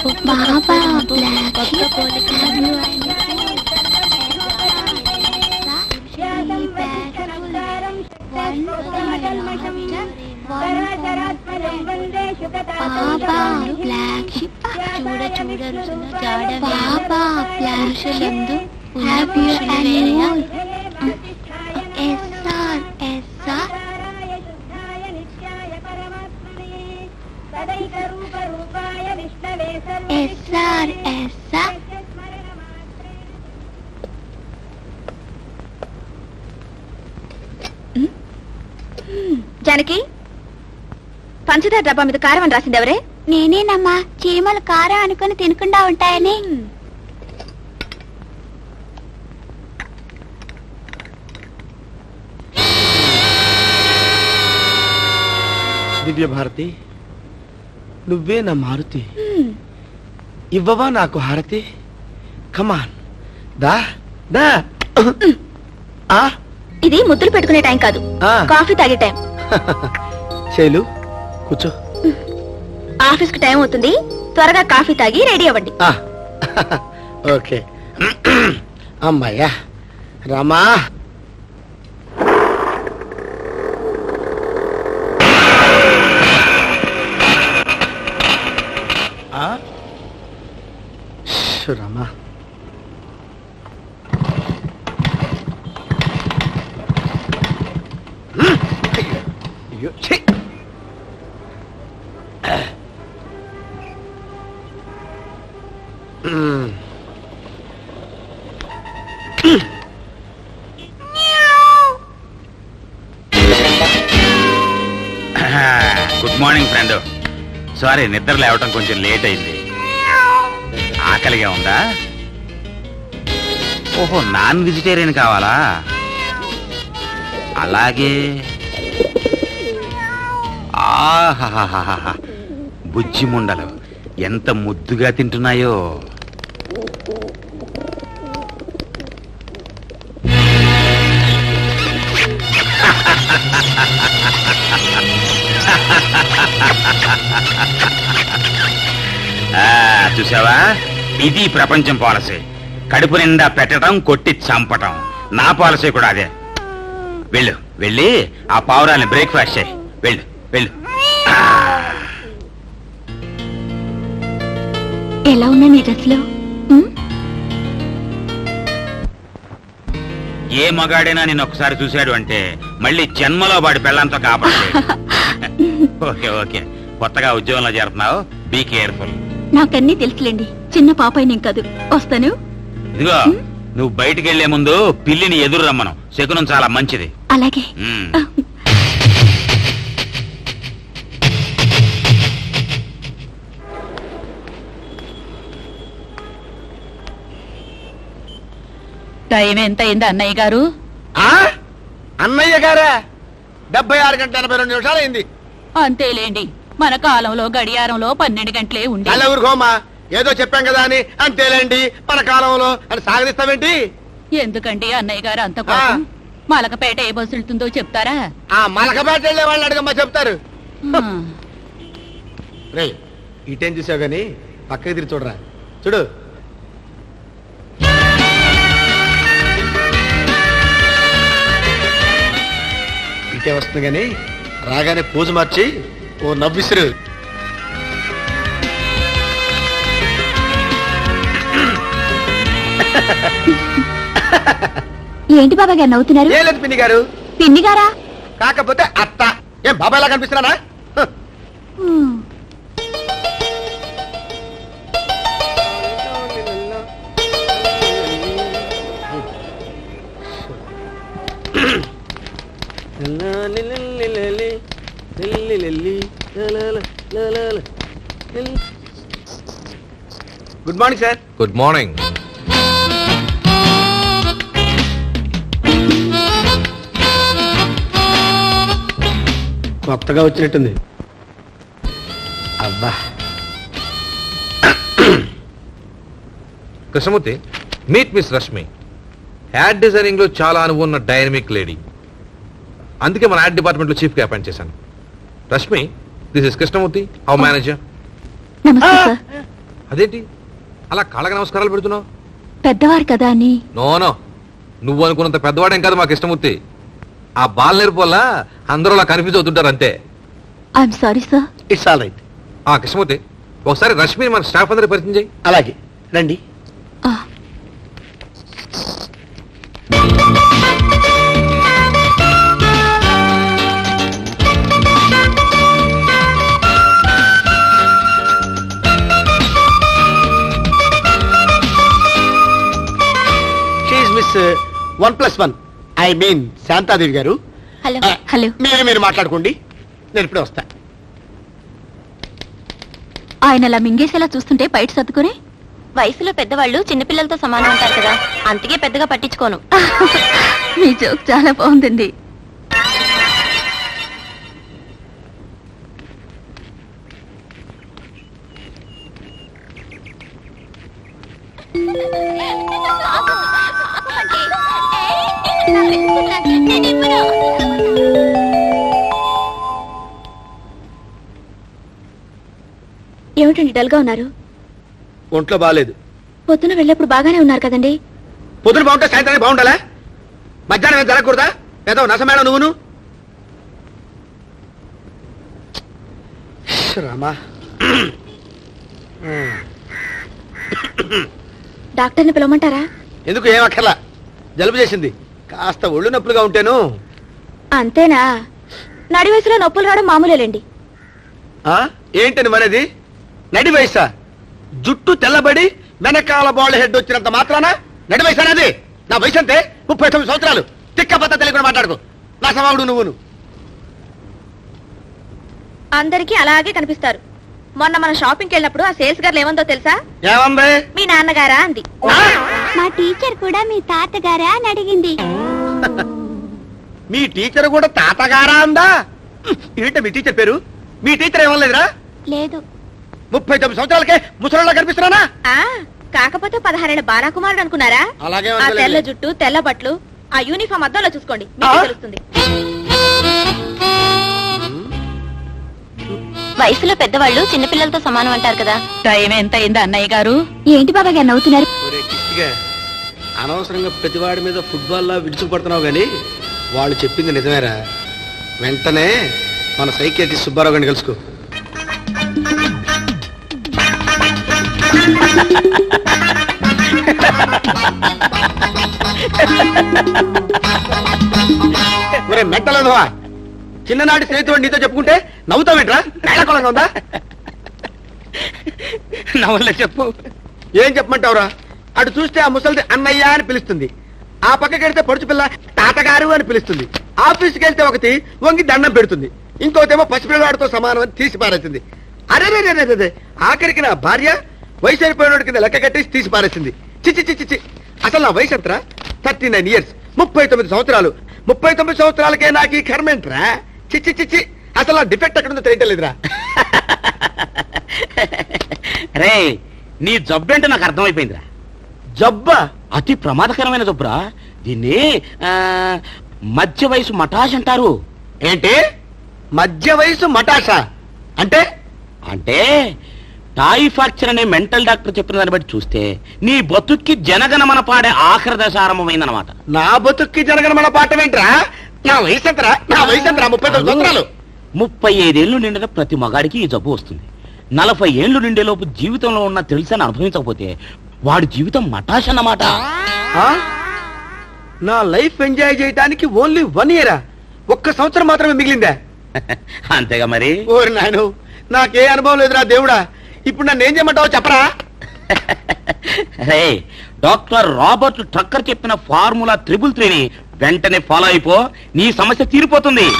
బాబా black బాబా black చూడ చూడ జాడ baa baa black sheep have yes sir yes sir Janaki పంచదార డబ్బా మీద కారం అని రాసింది ఎవరే? నేనేనమ్మా చీమలు కారం అనుకుని తినకుండా ఉంటాయని. దివ్య భారతి నువ్వే నా మారుతి. ఇవ్వవా నాకు హారతి? కమాన్ దా దా. ఆ? ఇది ముద్దులు పెట్టుకునే టైం కాదు. ఆ. కాఫీ తాగే టైం. శైలు కూర్చో. ఆఫీస్కి టైం అవుతుంది. త్వరగా కాఫీ తాగి రెడీ అవ్వండి. ఆ. ఓకే. అమ్మాయ్యా రామా. ష్, రామా. అయ్యో. Good morning friend. సారీ నిద్ర లేవటం కొంచెం లేట్ అయింది. ఆకలిగా ఉందా? ఓహో నాన్ వెజిటేరియన్ కావాలా? అలాగే. ఆహాహాహాహా. బుజ్జి ముండలు ఎంత ముద్దుగా తింటున్నాయో. చూసావా? ఇది ప్రపంచం పాలసీ. కడుపు నిండా పెట్టడం కొట్టి చంపటం. నా పాలసీ కూడా అదే. వెళ్ళు వెళ్ళి ఆ పావురాల్ని బ్రేక్ఫాస్ట్ చేయి. వెళ్ళు వెళ్ళు. ఎలా ఉన్నా నీ డ్రెస్లో? ఏ మగాడైనా నేను ఒకసారి చూశాడు అంటే మళ్ళీ జన్మలో వాడి పెళ్ళంతో కాపాడలేదు. Okay okay. కొత్తగా ఉద్యోగంలో చేరుతున్నావు. బీ కేర్ఫుల్ నాకన్నీ తెలుసులేండి. చిన్న పాప నేను కాదు. వస్తాను? ఇదిగో నువ్వు బయటికి వెళ్ళే ముందు పిల్లిని ఎదురు రమ్మను. శకునం చాలా మంచిది. అలాగే. ఉమ్. టైం ఎంత అయింది అన్నయ్య గారు? ఆ? అన్నయ్య గారా? డెబ్బై ఆరు గంటల ఎనభై రెండు నిమిషాలు అయింది అంతేలేండి. మన కాలంలో గడియారంలో పన్నెండు గంటలే ఉండి. అలా ఊరుకోమా ఏదో చెప్పాం కదా అని అంతేలేండి. మన కాలంలో అని సాగరిస్తావేంటి ఎందుకండి అన్నయ్య గారు అంత కోపం? మలకపేట ఏ బస్సు వెళ్తుందో చెప్తారా? ఆ మలకపేట వెళ్ళే వాళ్ళని అడగమ్మా చెప్తారు. రే ఇటేం చూసావు గాని? పక్కకి తిరిగి చూడరా. చూడు. ఇటే వస్తుంది గాని రాగానే పూజ మార్చి ఓ నవ్విసురు. ఏంటి బాబా గారు నవ్వుతున్నారు? ఏ లేదు పిన్ని గారు. పిన్ని గారా? కాకపోతే అత్త. ఏం బాబాయ్ లా కనిపిస్తున్నానా హ. హ్మ్. Good morning sir good morning కొత్తగా వచ్చినట్టుంది. అబ్బా. Krishnamurthy meet miss Rashmi ad డిజైనింగ్లో చాలా అనుభవం ఉన్న డైనమిక్ లేడీ అందుకే మన యాడ్ డిపార్ట్మెంట్లో చీఫ్గా అపాయింట్ చేశాను. Rashmi this is Krishnamurthy how manager నమస్తే ఆ! సార్ అదేంటి? అలా కాళ్ళకి నమస్కారాలు పెడుతున్నావు? పెద్దవారు కదా అని. నోనో నువ్వు అనుకున్నంత పెద్దవాడేం కాదు మాకు ఇష్టమూర్తి ఆ బాల నేర్పు వల్ల అందరూ అలా కన్ఫ్యూజ్ అవుతుంటారు అంతే. I'm sorry sir it's all right ఆ కృష్ణమూర్తి ఒకసారి రష్మిని మన స్టాఫ్ అందరికి పరిచయం చేయి. అలాగే. రండి. One plus one. I mean Shantadevi గారు. హలో. ఆ, హలో. మీరు మీరు మాట్లాడుకోండి. నేను ఇప్పుడే వస్తా. ఆయన అలా మింగేసేలా చూస్తుంటే బయట సర్దుకుని? వయసులో పెద్దవాళ్ళు చిన్నపిల్లలతో సమానం ఉంటారు కదా. అందుకే పెద్దగా పట్టించుకోను. మీ జోక్ చాలా బాగుందండి. ఏమిటండి డల్గా ఉన్నారు? ఒంట్లో బాగాలేదు పొద్దున వెళ్ళేప్పుడు బాగానే ఉన్నారు కదండి? పొద్దున బాగుంటే సాయంత్రానికి బాగుండాలా? మధ్యాహ్నం ఏం జరగకూడదా? ఏదో నసమేళ నువ్వును. రామా. డాక్టర్ని పిలవమంటారా? ఎందుకు ఏం అక్కర్లా? జలుబు చేసింది. కాస్త ఒళ్ళు నొప్పులుగా ఉంటేను. అంతేనా? నడి వయసులో నొప్పులు రావడం మామూలేలేండి. ఆ? ఏంటని మరేది? నడి వయసా? జుట్టు తెల్లబడి వెనకాల బాల్ హెడ్ వచ్చినంత మాత్రాన? నడి వయసు అనేది నా వయసు అంతే ముప్పై తొమ్మిది సంవత్సరాలు. తిక్క పత్త తెలియకుండా మాట్లాడుకో. నా సవాడు నువ్వును. అందరికీ అలాగే కనిపిస్తారు. మొన్న మన షాపింగ్కి వెళ్ళినప్పుడు ఆ సేల్స్ గర్ల్ ఏమందో తెలుసా? ఏమంది? మీ నాన్నగారా అంది. ఆ? మా టీచర్ కూడా మీ తాతగారా అని అడిగింది. మీ టీచర్ కూడా తాతగారా అందా? ఏంట మీ టీచర్ పేరు? మీ టీచర్ ఏమనలేదురా? లేదు. ముప్పై తొమ్మిది సంవత్సరాలకే ముసలిలో కనిపిస్తున్నానా? ఆ కాకపోతే పదహారేళ్ళ బాలాకుమారుడు అనుకున్నారా? అలాగే ఆ. తెల్ల జుట్టు తెల్ల బట్టలు ఆ యూనిఫామ్ అద్దంలో చూసుకోండి? తెలుస్తుంది. వయసులో పెద్దవాళ్ళు చిన్నపిల్లలతో సమానం అంటారు కదా. టైం ఎంత అయింది అన్నయ్య గారు? ఏంటి బాబాయ్ గారు నవ్వుతున్నారు? ఒరే కిట్టిగా, అనవసరంగా ప్రతివాడి మీద ఫుట్బాల్ లా విడుచుకుపడుతున్నావు గాని వాళ్ళు చెప్పింది నిజమేరా. వెంటనే మన సైకియాట్రిస్ట్ సుబ్బారావు గారిని కలుసుకో. ఒరే మెంటలేదువా చిన్ననాటి స్నేహితుడు నీతో చెప్పుకుంటే నవ్వుతావేంట్రా? నేలకొలంగా ఉందా? నవ్వలే చెప్పు. ఏం చెప్పమంటావురా? అటు చూస్తే ఆ ముసలిది అన్నయ్య అని పిలుస్తుంది. ఆ పక్కకి వెళ్తే పడుచు పిల్ల తాతగారు అని పిలుస్తుంది. ఆఫీస్కి వెళ్తే ఒకటి వంగి దండం పెడుతుంది. ఇంకోతేమో పసిపిల్లవాడితో సమానం అని తీసి పారేసింది. అరే రే రే. ఆఖరికి నా భార్య వయసు అయిపోయినోడి కింద లెక్క కట్టేసి తీసి పారేసింది. చిచి చిచి చి అసలు నా వయసు ఎంతరా? Thirty nine years. ముప్పై తొమ్మిది సంవత్సరాలు. ముప్పై తొమ్మిది సంవత్సరాలకే నాకు ఈ కర్మేంట్రా చిచి చిచి అసలు నా డిఫెక్ట్ ఎక్కడుందో తెలియటలేదురా. రే నీ జబ్బేంటో నాకు అర్థమైపోయిందిరా. జబ్బా? అతి ప్రమాదకరమైన జబ్బురా. దీన్ని ఆ, మధ్య వయసు మటాష్ అంటారు. ఏంటి? మధ్య వయసు మటాషా? అంటే? అంటే టాయి ఫ్రాక్చర్ అనే మెంటల్ డాక్టర్ చెప్పిన దాన్ని బట్టి చూస్తే నీ బతుక్కి జనగణమన పాడే ఆఖరి దశ ఆరంభమైందనమాట నా బతుక్కి జరగని మన పాఠం ఏంట్రా? నా వయసు ఎంతరా? నా వయసు ఎంతరా? ముప్పై తొమ్మిది సంవత్సరాలు. ముప్పై ఐదేళ్ళు నిండిన ప్రతి మగాడికి ఈ జబ్బు వస్తుంది. నలభై ఏళ్ళు నిండేలోపు జీవితంలో ఉన్న తెలుసని అనుభవించకపోతే వాడి జీవితం మటాష్ అన్నమాట? నా లైఫ్ ఎంజాయ్ చేయడానికి ఓన్లీ వన్ ఇయరా? ఒక్క సంవత్సరం మాత్రమే మిగిలిందా? అంతేగా మరి. ఓరి నాయను నాకే అనుభవం లేదురా దేవుడా. ఇప్పుడు నన్ను ఏం చేయమంటావో చెప్పరా? రే డాక్టర్ రాబర్ట్ ట్రక్కర్ చెప్పిన ఫార్ములా త్రిబుల్ త్రీని వెంటనే ఫాలో అయిపో. నీ సమస్య తీరిపోతుంది.